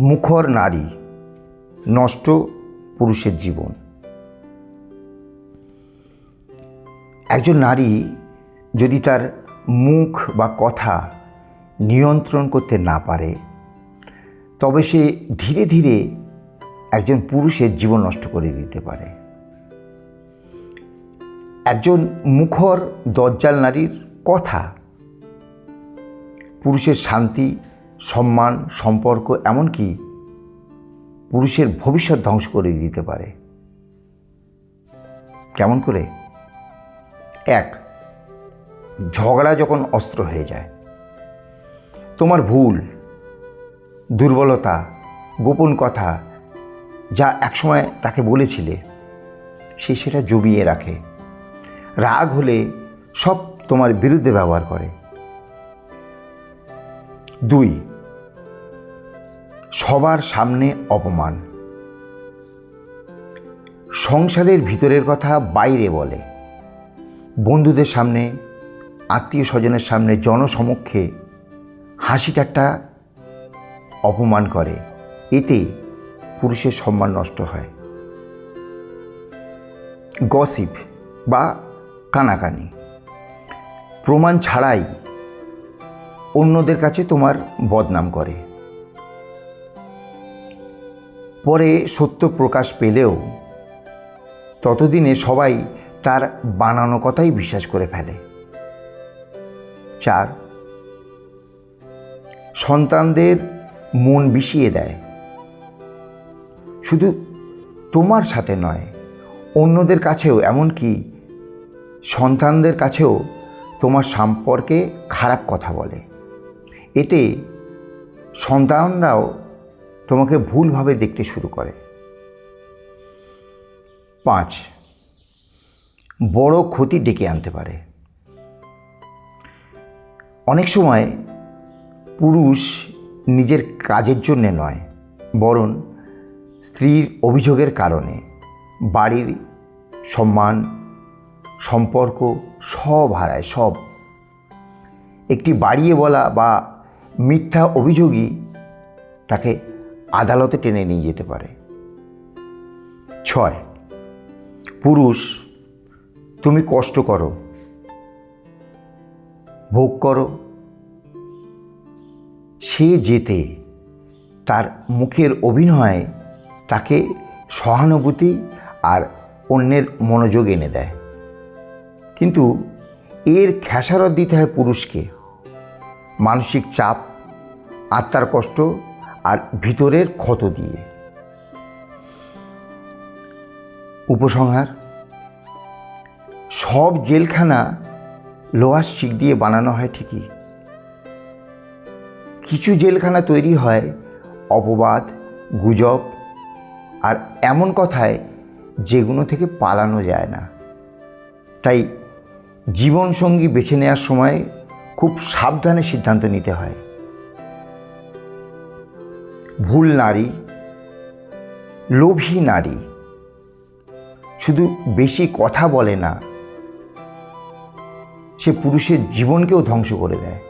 মুখর নারী, নষ্ট পুরুষের জীবন। একজন নারী যদি তার মুখ বা কথা নিয়ন্ত্রণ করতে না পারে, তবে সে ধীরে ধীরে একজন পুরুষের জীবন নষ্ট করে দিতে পারে। একজন মুখর দজ্জাল নারীর কথা, পুরুষের শান্তি সম্মান, সম্পর্ক, এমনকি পুরুষের ভবিষ্যৎ ধ্বংস করে দিতে পারে। কেমন করে? এক, ঝগড়া যখন অস্ত্র হয়ে যায়, তোমার ভুল, দুর্বলতা, গোপন কথা যা একসময় তাকে বলেছিলে, সে সেটা জমিয়ে রাখে। রাগ হলে সব তোমার বিরুদ্ধে ব্যবহার করে। দুই সবার সামনে অপমান। সংসারের ভিতরের কথা বাইরে বলে। বন্ধুদের সামনে আত্মীয় স্বজনের সামনে, জনসমক্ষে হাসি ঠাট্টা অপমান করে। এতে পুরুষের সম্মান নষ্ট হয়। গসিপ বা কানাকানি। প্রমাণ ছাড়াই অন্যদের কাছে তোমার বদনাম করে। পরে সত্য প্রকাশ পেলেও ততদিনে সবাই তার বানানো কথাই বিশ্বাস করে ফেলে। চার, সন্তানদের মন বিষিয়ে দেয়। শুধু তোমার সাথে নয়, অন্যদের কাছেও, এমনকি সন্তানদের কাছেও তোমার সম্পর্কে খারাপ কথা বলে। এতে সন্তানরাও তোমাকে ভুলভাবে দেখতে শুরু করে। পাঁচ, বড় ক্ষতি ডেকে আনতে পারে। অনেক সময় পুরুষ নিজের কাজের জন্যে নয়, বরং স্ত্রীর অভিযোগের কারণে। বাড়ির সম্মান, সম্পর্ক সব হারায়, সব। একটি বাড়িয়ে বলা বা মিথ্যা অভিযোগই তাকে আদালতে টেনে নিয়ে যেতে পারে। ছয়, পুরুষ, তুমি কষ্ট করো, ভোগ করো। সে যেতে তার মুখের অভিনয় তাকে সহানুভূতি আর অন্যের মনোযোগ এনে দেয়। কিন্তু এর খেসারত দিতে হয় পুরুষকে। মানসিক চাপ, আত্মার কষ্ট আর ভিতরের ক্ষত দিয়ে। উপসংহার, সব জেলখানা লোহার শিক দিয়ে বানানো হয় ঠিকই। কিছু জেলখানা তৈরি হয় অপবাদ, গুজব আর এমন কথায় যেগুলো থেকে পালানো যায় না। তাই জীবনসঙ্গী বেছে নেওয়ার সময় খুব সাবধানে সিদ্ধান্ত নিতে হয়। ভুল নারী, লোভী নারী। শুধু বেশি কথা বলে না, সে পুরুষের জীবনকেও ধ্বংস করে দেয়।